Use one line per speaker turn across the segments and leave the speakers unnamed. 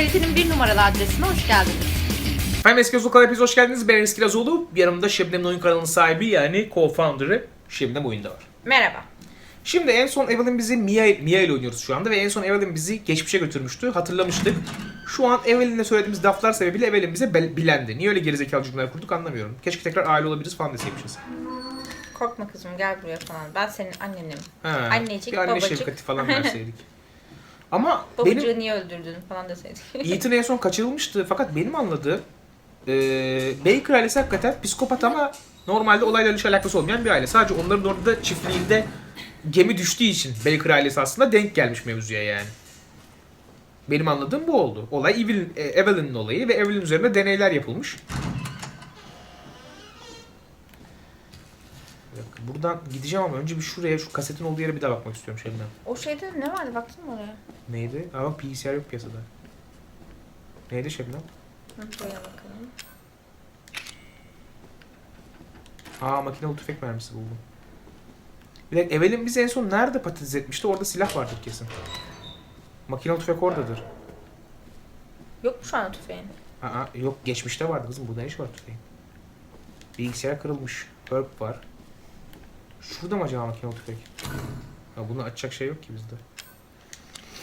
Kalitenin bir numaralı adresine hoş geldiniz.
Efendim Eski kanalına hepiniz hoş geldiniz. Ben Eski Yazılı. Yanımda Şebnem'in oyun kanalının sahibi yani co-founder'ı Şebnem Oyunda var.
Merhaba.
Şimdi en son Evelyn bizi Mia, Mia ile oynuyoruz şu anda ve en son Evelyn bizi geçmişe götürmüştü. Hatırlamıştık. Şu an Evelyn'le söylediğimiz laflar sebebiyle Evelyn bize bel- bilendi. Niye öyle gerizekalı cümleler kurduk anlamıyorum. Keşke tekrar aile olabiliriz falan deseymişiz.
Korkma kızım gel buraya falan. Ben senin annenim.
Ha,
Annecik,
bir anne
babacık.
şefkati falan verseydik. Ama benim
Babacığı niye öldürdün falan deseydik.
Ethan en son kaçırılmıştı fakat benim anladığım e, Baker ailesi hakikaten psikopat ama normalde olaylarla hiç alakası olmayan bir aile. Sadece onların orada çiftliğinde gemi düştüğü için Baker ailesi aslında denk gelmiş mevzuya yani. Benim anladığım bu oldu. Olay Evelyn, e, Evelyn'in olayı ve Evelyn üzerinde deneyler yapılmış. Bir dakika, Buradan gideceğim ama önce bir şuraya, şu kasetin olduğu yere bir daha bakmak istiyorum Şebnem.
o şeyde ne vardı baktın mı oraya?
Neydi? Aa bak bilgisayar yok piyasada. Neydi Şebnem?
Hı, Buraya bakalım.
Aa makinalı tüfek mermisi buldum. Bir dakika Evelyn bizi en son nerede patates etmişti? Orada silah vardır kesin. Makinalı tüfek oradadır.
Yok mu şu an tüfeğin?
Aa yok geçmişte vardı kızım. Burada ne iş var tüfeğin? Bilgisayar kırılmış. Perp var. Şurada mı acaba makinalı tüfek? Ha bunu açacak şey yok ki bizde.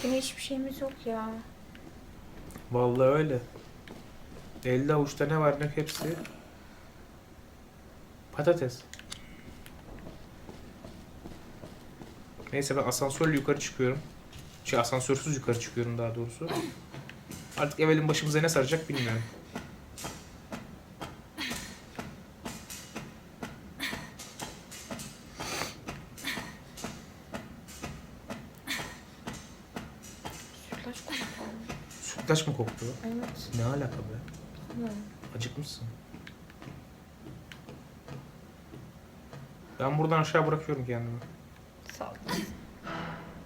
Yine hiçbir şeyimiz yok ya.
Vallahi öyle. Elde avuçta ne var ne hepsi. Patates. Neyse ben asansörle yukarı çıkıyorum. Şey asansörsüz yukarı çıkıyorum daha doğrusu. Artık Evelyn başımıza ne saracak bilmiyorum.
Sütlaç
mı koktu?
Evet.
Ne alaka be?
Hı.
Acıkmışsın. Ben buradan aşağı bırakıyorum kendimi.
Sağ ol.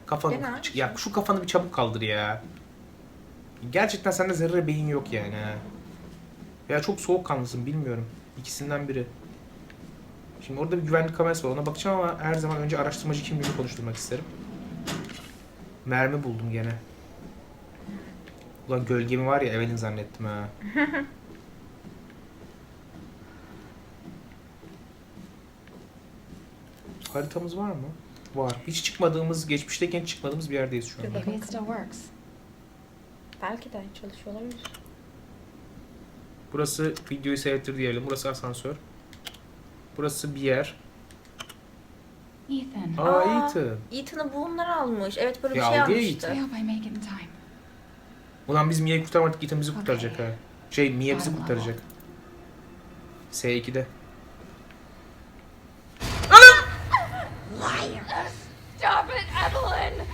Kafanı
Gene aynı
ya
şey.
şu kafanı bir çabuk kaldır ya. Gerçekten sende zerre beyin yok yani ha. Ya çok soğukkanlısın bilmiyorum. İkisinden biri. Şimdi orada bir güvenlik kamerası var ona bakacağım ama her zaman önce araştırmacı kimliğini konuşturmak isterim. Mermi buldum gene. Ulan gölgemi var ya Evelyn zannettim ha. Haritamız var mı? Var. Hiç çıkmadığımız, geçmişteyken hiç çıkmadığımız bir yerdeyiz şu an.
Dur
Maybe
bakalım.
it still works.
Belki de çalışıyor olabilir.
Burası videoyu seyrettir diyelim. Burası asansör. Burası bir yer.
Ethan,
Aa,
Aa.
Ethan.
Ethan'ı bunlar almış. Evet böyle bir
Ya
şey
aldı ya
almıştı.
I hope I make it in time.
Ulan biz Mia'yı kurtarmadık. Ethan bizi kurtaracak ha. Şey Mia bizi kurtaracak. S2'de.
Stop it, Evelyn!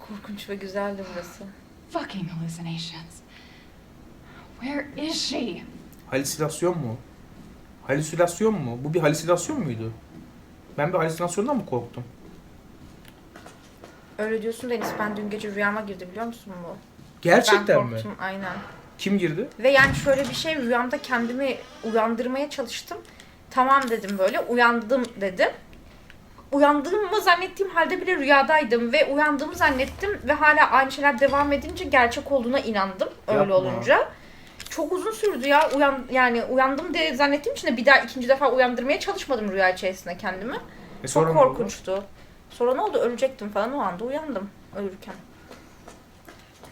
Korkunç ve güzeldi burası.
Fucking hallucinations. Where is she?
Halüsinasyon mu? Halüsinasyon mu? Bu bir halüsinasyon muydu? Ben bir halüsinasyondan mı korktum?
Öyle diyorsun Deniz. Ben dün gece rüyama girdi biliyor musun bu?
Gerçekten
ben
mi?
korktum aynen.
Kim girdi?
Ve yani şöyle bir şey rüyamda kendimi uyandırmaya çalıştım. Tamam dedim böyle uyandım dedim. Uyandığımı zannettiğim halde bile rüyadaydım ve uyandığımı zannettim ve hala aynı şeyler devam edince gerçek olduğuna inandım öyle
Yapma.
olunca. Çok uzun sürdü ya uyan yani uyandım diye zannettiğim için de bir daha ikinci defa uyandırmaya çalışmadım rüya içerisinde kendimi.
E
Çok korkunçtu. Sonra ne oldu? Ölecektim falan o anda uyandım ölürken.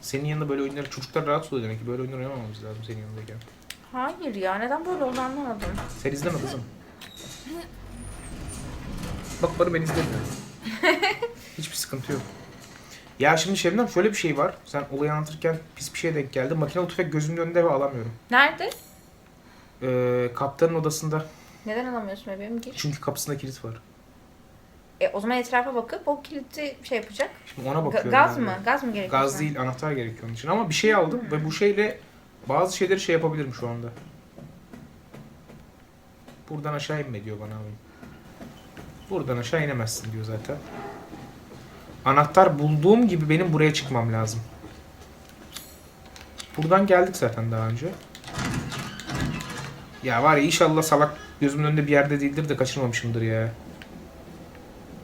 Senin yanında böyle oyunları çocuklar rahatsız oluyor demek ki. Böyle oyunlar oynamamamız lazım senin yanındayken.
Hayır ya neden böyle oldu anlamadım.
Sen izleme kızım. Bak bana ben izlemiyorum. Hiçbir sıkıntı yok. Ya şimdi Şebnem şöyle bir şey var. Sen olayı anlatırken pis bir şeye denk geldi. Makinalı tüfek gözümün önünde ve alamıyorum.
Nerede?
Ee, kaptanın odasında.
Neden alamıyorsun bebeğim? Gir.
Çünkü kapısında kilit var.
E, o zaman etrafa bakıp o kilidi şey yapacak.
Şimdi ona
Ga-
bakıyorum.
gaz
ben de.
mı? Gaz mı gerekiyor?
Gaz
sana?
değil anahtar gerekiyor onun için. Ama bir şey aldım ve bu şeyle bazı şeyleri şey yapabilirim şu anda. Buradan aşağı inme diyor bana oyun. Buradan aşağı inemezsin diyor zaten. Anahtar bulduğum gibi benim buraya çıkmam lazım. Buradan geldik zaten daha önce. Ya var ya inşallah salak gözümün önünde bir yerde değildir de kaçırmamışımdır ya.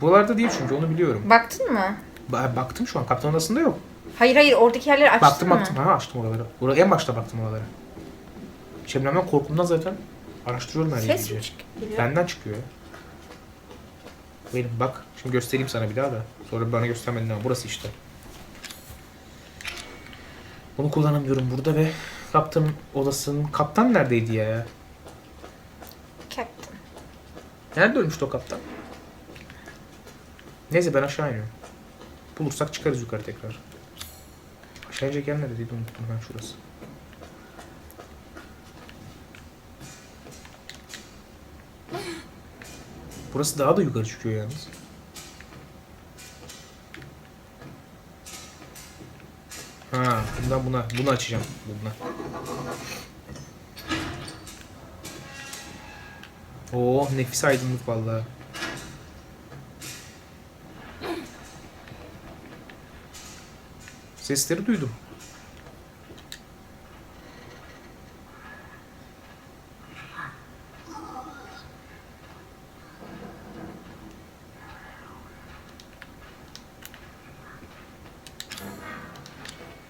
Buralarda değil çünkü onu biliyorum.
Baktın mı?
Ba- baktım şu an kaptan odasında yok.
Hayır hayır oradaki yerleri açtın
Baktım
mı?
baktım. Ha açtım oraları. Orada en başta baktım oralara. Şebnem'den korkumdan zaten araştırıyorum her yeri
Ses
iyice.
mi çıkıyor?
Benden çıkıyor. Benim bak. Şimdi göstereyim sana bir daha da. Sonra bana göstermedin ama burası işte. Bunu kullanamıyorum burada ve kaptan odasının... Kaptan neredeydi ya?
Captain.
Nerede ölmüştü o kaptan? Neyse ben aşağı iniyorum. Bulursak çıkarız yukarı tekrar. Aşağı inecek yer neredeydi unuttum ben şurası. Burası daha da yukarı çıkıyor yalnız. Ha, bundan buna, bunu açacağım. Bundan. Oo, nefis aydınlık vallahi. Sesleri duydum.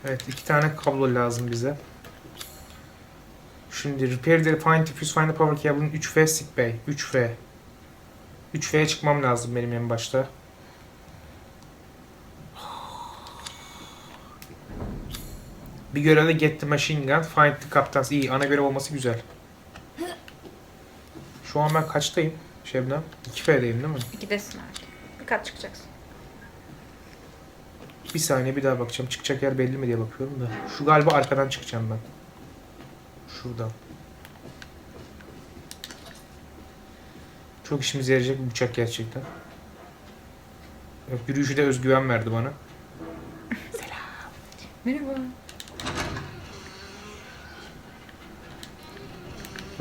Evet iki tane kablo lazım bize. Şimdi repair the find diffuse find the power cable'ın 3F sick bay. 3F. 3F'ye çıkmam lazım benim en başta. Bir görevde get the machine gun, find the captains. İyi, ana görev olması güzel. Şu an ben kaçtayım Şebnem? 2F'deyim değil mi?
Gidesin artık. Bir kat çıkacaksın.
Bir saniye bir daha bakacağım. Çıkacak yer belli mi diye bakıyorum da. Şu galiba arkadan çıkacağım ben. Şuradan. Çok işimize yarayacak bir bıçak gerçekten. Evet, Yürüyüşü de özgüven verdi bana.
Merhaba.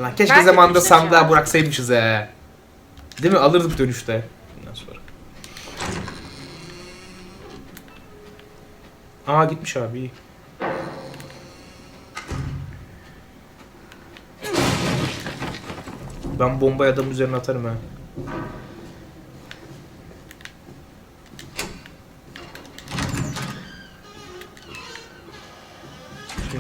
Lan keşke
Belki
zamanında
dönüşte
sandığa bıraksaymışız he. Değil mi? Alırdık dönüşte. Bundan sonra. Aa gitmiş abi iyi. Ben bombayı adamın üzerine atarım ha.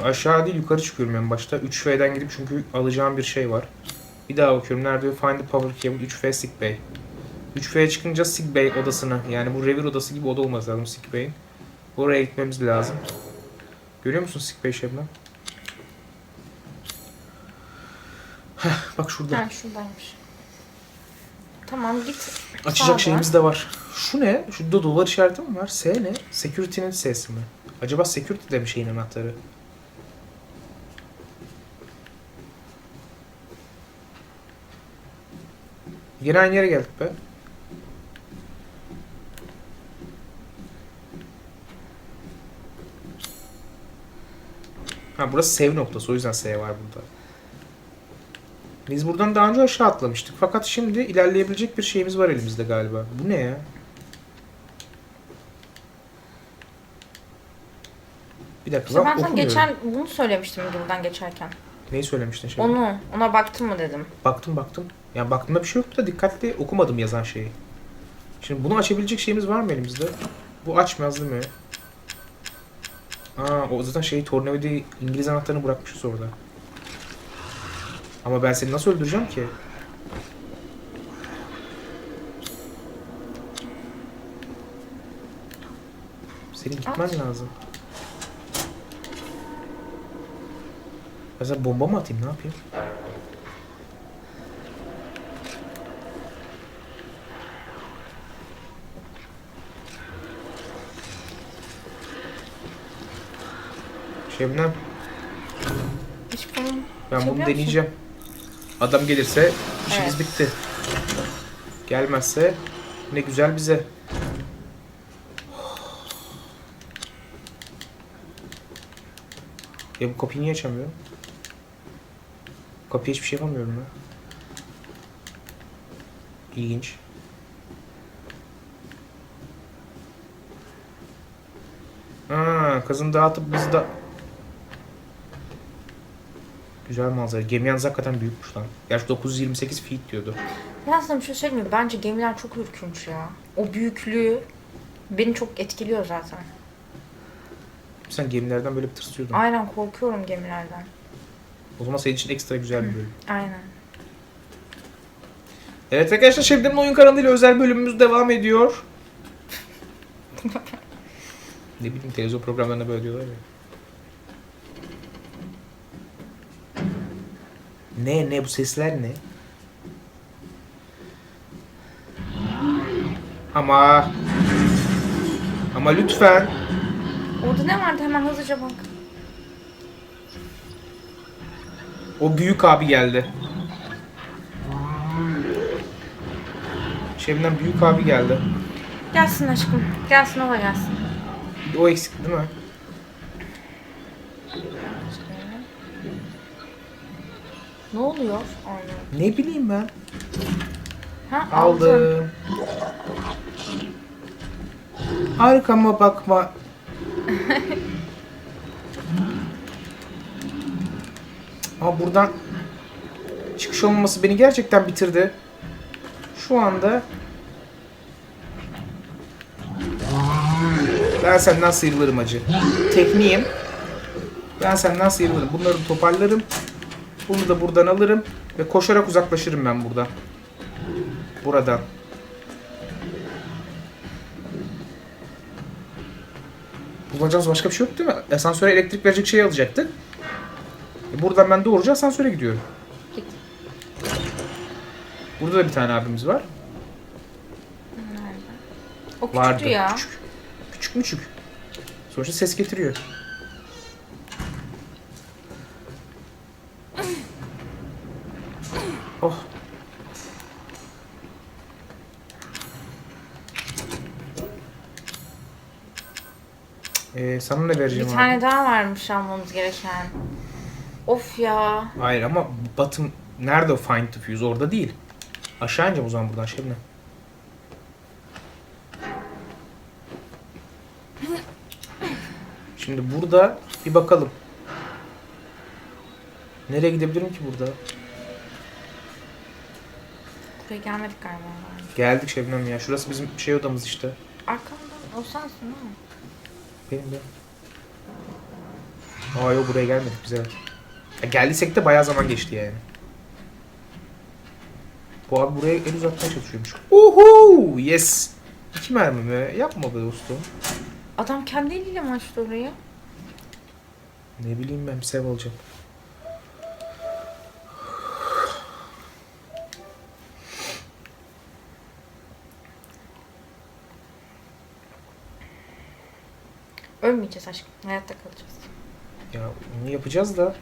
Şimdi aşağı değil yukarı çıkıyorum en başta. 3F'den gidip çünkü alacağım bir şey var. Bir daha bakıyorum. Nerede diyor? Find the power cable 3F sick bay. 3F'ye çıkınca sick bay odasına yani bu revir odası gibi oda olması lazım sick bay'in. Oraya gitmemiz lazım. Görüyor musun sick bay Şebnem? Heh, bak şurada.
Ha şuradaymış. Tamam git.
Açacak
Sağda.
şeyimiz de var. Şu ne? Şurada dolar işareti mi var? S ne? Security'nin S'si mi? Acaba security de mi şeyin anahtarı? Yine aynı yere geldik be. Ha burası save noktası o yüzden S var burada. Biz buradan daha önce aşağı atlamıştık. Fakat şimdi ilerleyebilecek bir şeyimiz var elimizde galiba. Bu ne ya? Bir dakika
İşte ben geçen bunu söylemiştim buradan geçerken.
Neyi söylemiştin şimdi?
Onu, ona baktın mı dedim.
Baktım baktım. Yani baktığımda bir şey yoktu da dikkatli okumadım yazan şeyi. Şimdi bunu açabilecek şeyimiz var mı elimizde? Bu açmaz değil mi? Aa o zaten şey tornavida İngiliz anahtarını bırakmışız orada. Ama ben seni nasıl öldüreceğim ki? Senin gitmen
Aç.
lazım. Mesela bomba mı atayım ne yapayım? Şebnem ben bunu
Açabiliyor musun?
deneyeceğim. Adam gelirse işimiz
Evet.
bitti. Gelmezse ne güzel bize. Ya bu kapıyı niye açamıyorum? Kapıya hiçbir şey yapamıyorum ya. İlginç. Aa, kızın dağıtıp biz de... Güzel manzara. Gemi yalnız hakikaten büyükmüş lan. Gerçi 928 feet diyordu.
Ya sana bir şey söyleyeyim mi? Bence gemiler çok ürkünç ya. O büyüklüğü beni çok etkiliyor zaten.
Sen gemilerden böyle bir tırsıyordun.
Aynen korkuyorum gemilerden.
O zaman senin için ekstra güzel bir bölüm.
Aynen.
Evet arkadaşlar Şebnem'in oyun kanalıyla özel bölümümüz devam ediyor. ne bileyim televizyon programlarında böyle diyorlar ya. Ne ne bu sesler ne? Ama ama lütfen
Orada ne vardı hemen hızlıca bak.
O büyük abi geldi. Şebnem büyük abi geldi.
Gelsin aşkım. Gelsin o da gelsin.
O eksik değil mi?
Ne oluyor? Aynen.
Ne bileyim ben.
Ha aldın.
Aldım. Arkama bakma. Ama buradan çıkış olmaması beni gerçekten bitirdi. Şu anda ben senden sıyrılırım acı. Tekniğim. Ben senden sıyrılırım. Bunları toparlarım. Bunu da buradan alırım ve koşarak uzaklaşırım ben buradan. Buradan. Bulacağımız başka bir şey yok değil mi? Asansöre elektrik verecek şey alacaktık. E buradan ben doğruca asansöre gidiyorum.
Git.
Burada da bir tane abimiz var.
Nerede? O küçüktü
Vardı.
ya.
Küçük. Küçük müçük. Sonuçta ses getiriyor. Oh. Ee, sana ne vereceğim
Bir
abi?
tane daha varmış almamız gereken. Of ya.
Hayır ama Batım nerede Find the Fuse? Orada değil. Aşağı ineceğim o zaman buradan Şebnem. Şimdi burada bir bakalım. Nereye gidebilirim ki burada?
Buraya gelmedik galiba.
Geldik Şebnem ya. Şurası bizim şey odamız işte.
Arkamdan o sensin değil mi?
Benim de. Aa yok buraya gelmedik evet. Ya geldiysek de bayağı zaman geçti yani. Bu abi buraya el uzatmaya çalışıyormuş. Uhu! Yes! İki mermi mi? Yapma be dostum.
Adam kendi eliyle mi açtı orayı?
Ne bileyim ben sev alacağım.
Ölmeyeceğiz aşkım. Hayatta kalacağız.
Ya onu yapacağız da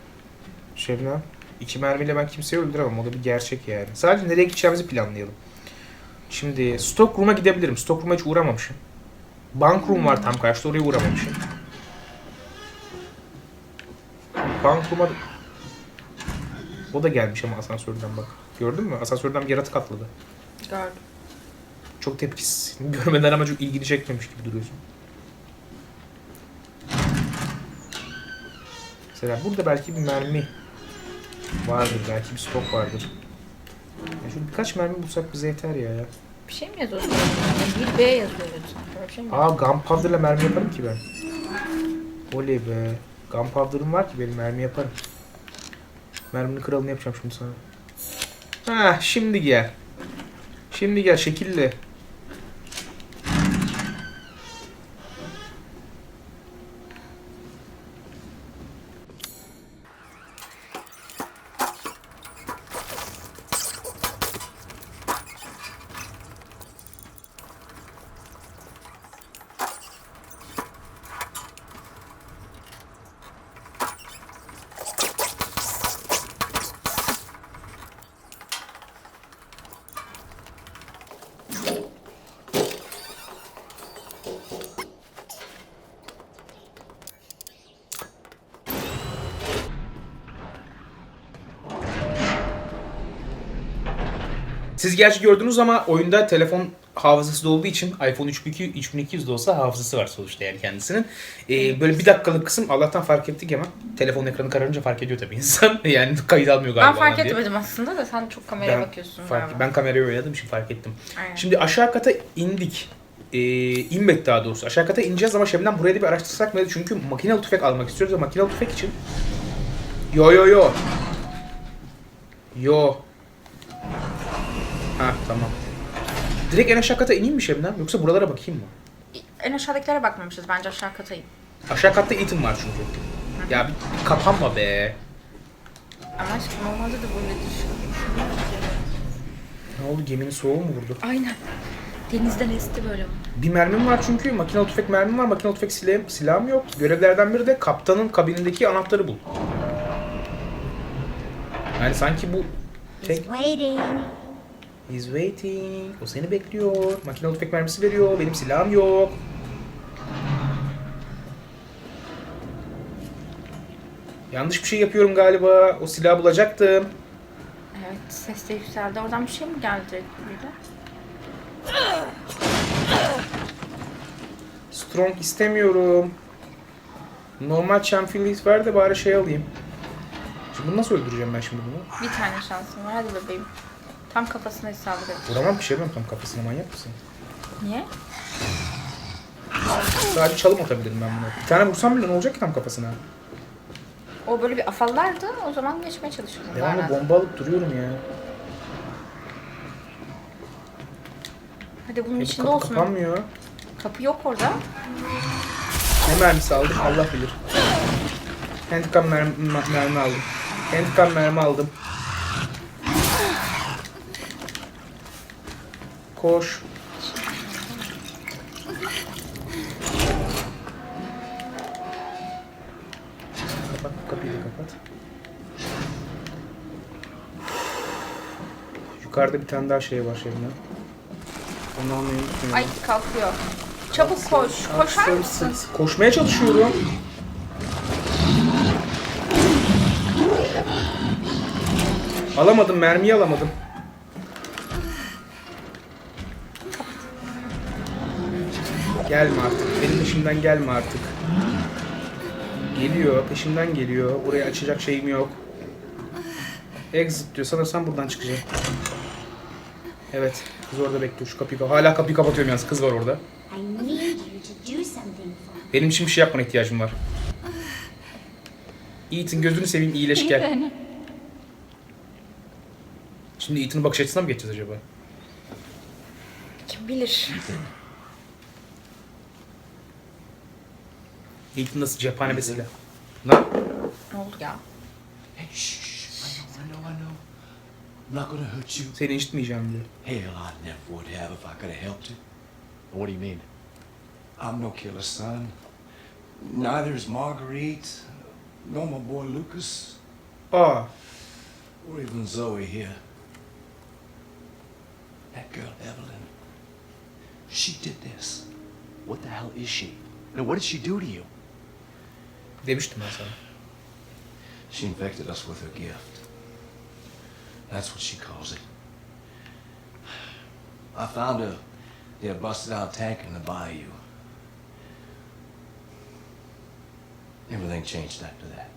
Şebnem iki mermiyle ben kimseyi öldüremem. O da bir gerçek yani. Sadece nereye gideceğimizi planlayalım. Şimdi Stockroom'a gidebilirim. Stockroom'a hiç uğramamışım. Bankroom var tam karşıda oraya uğramamışım. Bankroom'a da- O da gelmiş ama asansörden bak. Gördün mü? Asansörden bir yaratık atladı.
Gördüm.
Çok tepkisiz. Görmeden ama çok ilgini çekmemiş gibi duruyorsun. Mesela burada belki bir mermi vardır. Belki bir stok vardır. Ya şu birkaç mermi bulsak bize yeter ya.
Bir şey mi yazıyor? Bir B yazıyor lütfen. Böyle bir şey mi?
Aa gunpowder'la mermi yaparım ki ben. Oley be. Gunpowder'ım var ki benim mermi yaparım. Merminin kralını yapacağım şimdi sana. Ha şimdi gel. Şimdi gel şekilli. Siz gerçi gördünüz ama oyunda telefon hafızası da olduğu için iPhone 3200, 3200 de olsa hafızası var sonuçta yani kendisinin. Ee, böyle bir dakikalık kısım Allah'tan fark ettik hemen. Telefon ekranı kararınca fark ediyor tabii insan. yani kayıt almıyor galiba.
Ben fark
falan diye.
etmedim aslında da sen çok kameraya
Ben
bakıyorsun
fark-
galiba.
ben kamerayı oynadığım için fark ettim.
Aynen.
Şimdi aşağı kata indik. e, inmedik daha doğrusu. Aşağı kata ineceğiz ama Şebnem buraya da bir araştırsak mı. Çünkü makinalı tüfek almak istiyoruz ve makinalı tüfek için Yo yo yo. Yo. Ha tamam. Direkt en aşağı kata ineyim mi Şebnem? Yoksa buralara bakayım mı?
En aşağıdakilere bakmamışız. Bence aşağı kata in.
Aşağı katta Ethan var çünkü. Ya bir, bir kapanma be.
Ama aşkım normalde de böyledir.
Ne oldu geminin soğuğu mu vurdu?
Aynen. Denizden esti böyle.
Bir mermim var çünkü makinalı tüfek mermim var. Makinalı tüfek silahım, silahım yok. Görevlerden biri de kaptanın kabinindeki anahtarı bul. Yani sanki bu tek...
Waiting.
He's waiting. O seni bekliyor. Makinalı tüfek mermisi veriyor. Benim silahım yok. Yanlış bir şey yapıyorum galiba. O silahı bulacaktım.
Evet ses de yükseldi. Oradan bir şey mi geldi? De?
Strong istemiyorum. Normal Champion'lik ver de bari şey alayım. Şimdi bunu nasıl öldüreceğim ben şimdi bunu?
Bir tane şansım var. Hadi bebeğim. Tam kafasına isabet et.
Vuramam bir şey yapamam tam kafasına manyak mısın?
Niye?
Sadece çalım atabilirim ben buna. Bir tane vursam bile ne olacak ki tam kafasına?
O böyle bir afallardı. O zaman geçmeye çalışıyordum.
Devamlı bomba alıp duruyorum ya.
Hadi bunun
bu
içinde
kapı
olsun.
kapanmıyor.
Kapı yok orada.
Ne mermisi aldım Allah bilir. Handgun mermi, mermi aldım. Handgun mermi aldım. Koş. Kapat kapıyı da kapat. Yukarıda bir tane daha şey var Şebnem. Onu almayı unutmayın.
Ay kalkıyor. Çabuk koş. Koşar mısın?
Koşmaya çalışıyorum. Alamadım, mermiyi alamadım. Gelme artık. Benim peşimden gelme artık. Geliyor, peşimden geliyor. Oraya açacak şeyim yok. Exit diyor. Sanırsam buradan çıkacağım. Evet. Kız orada bekliyor. Şu kapıyı kap- Hala kapıyı kapatıyorum yalnız. Kız var orada. Benim için bir şey yapmana ihtiyacım var. Ethan gözünü seveyim iyileş gel. Şimdi Ethan'ın bakış açısına mı geçeceğiz acaba?
Kim bilir.
Ethan nasıl cephane bir silah? Lan
Ne oldu ya?
Hey, shh, shh, shh. I know, I know, I know. I'm not gonna hurt you.
seni incitmeyeceğim diyor.
Hell, I never would have if I could have helped you.
What do you mean?
I'm no killer, son. Neither is Marguerite, nor my boy Lucas,
Aa,
or even Zoe here. That girl, Evelyn, she did this.
What the hell is she? And what did she do to you?
Demiştim ben sana.
She infected us with her gift. That's what she calls it. I found her near a busted out tank in the bayou. Everything changed after that.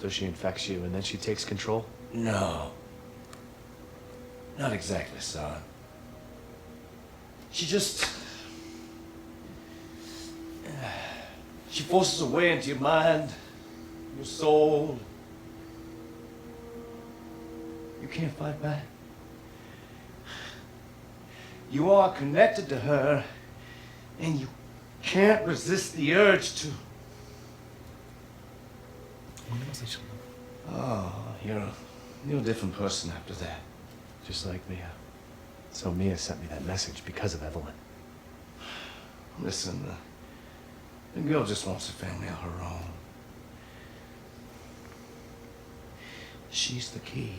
So she infects you and then she takes control?
No. Not exactly, son. She just. She forces her way into your mind, your soul. You can't fight back. You are connected to her, and you can't resist the urge to. Oh, you're a, you're a different person after that.
Just like Mia. So Mia sent me that message because of Evelyn.
Listen, uh, the girl just wants a family of her own. She's the key.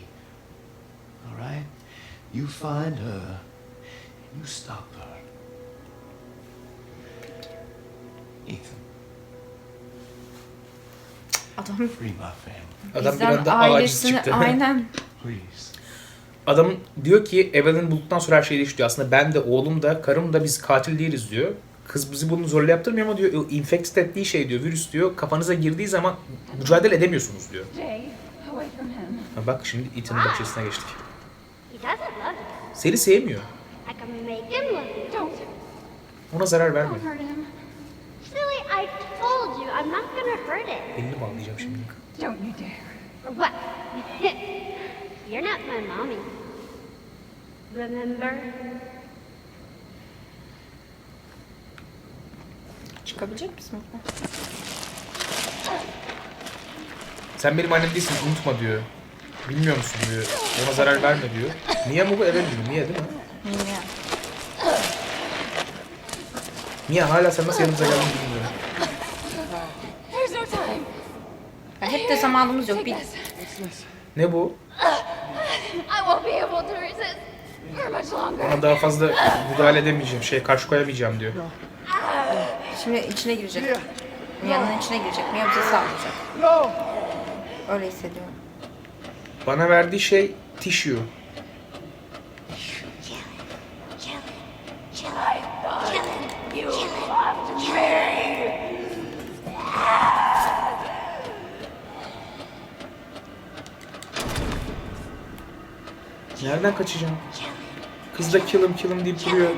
All right? You find her, and you stop her. Ethan,
Adam
free my family,
Adam bir
bizden
anda aciz
ailesini
çıktı.
aynen.
please.
Adam diyor ki Evelyn bulduktan sonra her şey değişti diyor. Aslında ben de oğlum da karım da biz katil değiliz diyor. Kız bizi bunu zorla yaptırmıyor ama diyor infected ettiği şey diyor virüs diyor kafanıza girdiği zaman mücadele edemiyorsunuz diyor. Ha bak şimdi Ethan'ın bakış açısına geçtik. Seni sevmiyor. Ona zarar verme.
Don't hurt him.
Silly, I told you I'm not gonna hurt it.
Elini bağlayacağım şimdi.
Don't you dare.
What? You're not my mommy. Remember?
Çıkabilecek misin?
Sen benim annem değilsin unutma diyor. Bilmiyor musun diyor. Ona zarar verme diyor. Mı bu Eren mi? Mia değil mi?
Mia.
Mia hala sen nasıl yanımıza geldin bilmiyorum.
There's no time.
Ya hep de zamanımız yok. Bir
Ne bu?
I won't be able to resist for much longer.
Ona daha fazla müdahale edemeyeceğim. Şey karşı koyamayacağım diyor.
Şimdi içine girecek. Mia'nın içine girecek. Mia bize saldıracak. Öyle hissediyorum.
Bana verdiği şey tissue. Nereden kaçacağım? Kız da kill'ım kill'ım deyip duruyor.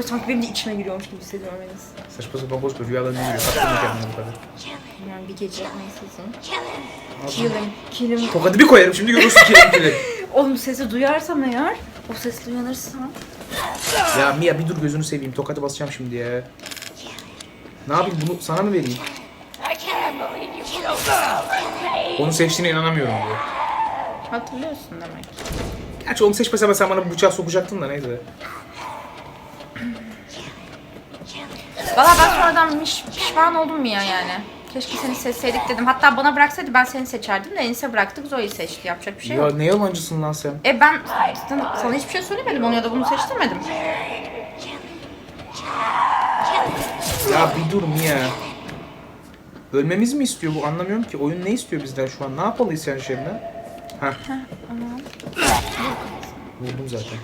Böyle sanki benim de içime giriyormuş gibi hissediyorum Enes.
Saçma sapan boş bir rüyalarını görüyor. Kaptırma kendini bu kadar.
Yani bir gece neysesin. Kilham, Kilham.
Tokadı bir koyarım şimdi görürsün kill'im kill'im.
Oğlum sesi duyarsam eğer, o sesle uyanırsam.
Ya Mia bir dur gözünü seveyim. Tokadı basacağım şimdi ya. Ne yapayım bunu sana mı vereyim? Onu seçtiğine inanamıyorum diyor.
Hatırlıyorsun demek.
Gerçi onu seçmesem sen bana bıçağı sokacaktın da neyse.
Valla ben sonradan piş, pişman oldum Mia yani. Keşke seni seçseydik dedim. Hatta bana bıraksaydı ben seni seçerdim de Enis'e bıraktık Zoe'yi seçti. Yapacak bir şey
Ya
yok.
ne yalancısın lan sen?
E ben sana, sana hiçbir şey söylemedim onu ya da bunu seçtirmedim.
Ya bir dur Mia. Ölmemiz mi istiyor bu anlamıyorum ki. Oyun ne istiyor bizden şu an? Ne yapmalıyız yani Şebnem? Heh. Vurdum zaten.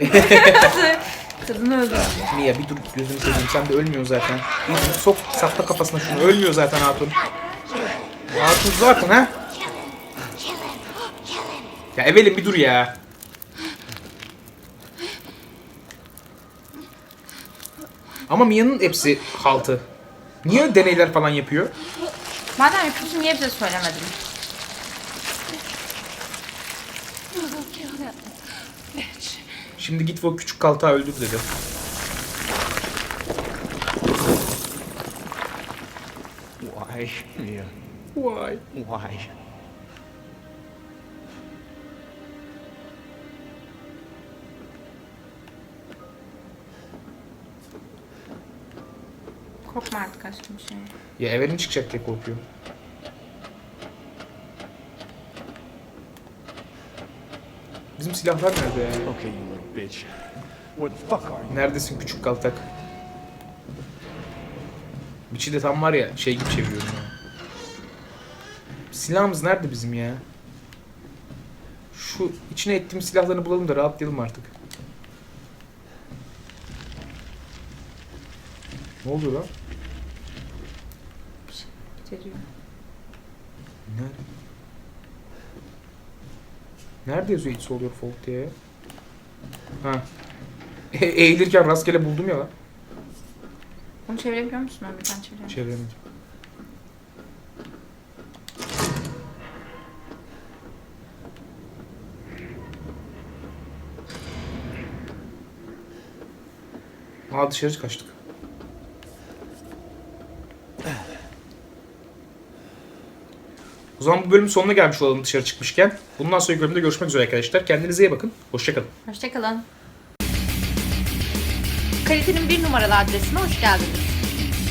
Kadını öldürdüm.
Mia bir dur gözünü seveyim. Sen de ölmüyor zaten. Bir sok sapla kafasına şunu. Ölmüyor zaten hatun. Hatun zaten ha. Ya Evelin bir dur ya. Ama Mia'nın hepsi haltı. Niye deneyler falan yapıyor?
Madem yapıyorsun niye bize söylemedin?
I'll kill that bitch.
Şimdi git o küçük kaltağı öldür dedi.
Why, Mia?
Vay.
Why?
Korkma artık aşkım şey.
Ya Evelin çıkacak diye korkuyorum. Bizim silahlar nerede ya?
Okay, you bitch. Where the fuck are you?
Neredesin küçük kaltak? Biçi de tam var ya şey gibi çeviriyorum ya. Silahımız nerede bizim ya? Şu içine ettiğim silahlarını bulalım da rahatlayalım artık. Ne oluyor lan? Nerede? Nerede yazıyor It's All Your Fault diye? Ha. E- eğilirken rastgele buldum ya lan.
Bunu çevirebiliyor musun? Ben bir tane çevireyim.
Çeviremedim. Aa dışarı kaçtık. O zaman bu bölümün sonuna gelmiş olalım dışarı çıkmışken. Bundan sonraki bölümde görüşmek üzere arkadaşlar. Kendinize iyi bakın. Hoşçakalın.
Hoşçakalın. Kalitenin bir numaralı adresine hoş geldiniz.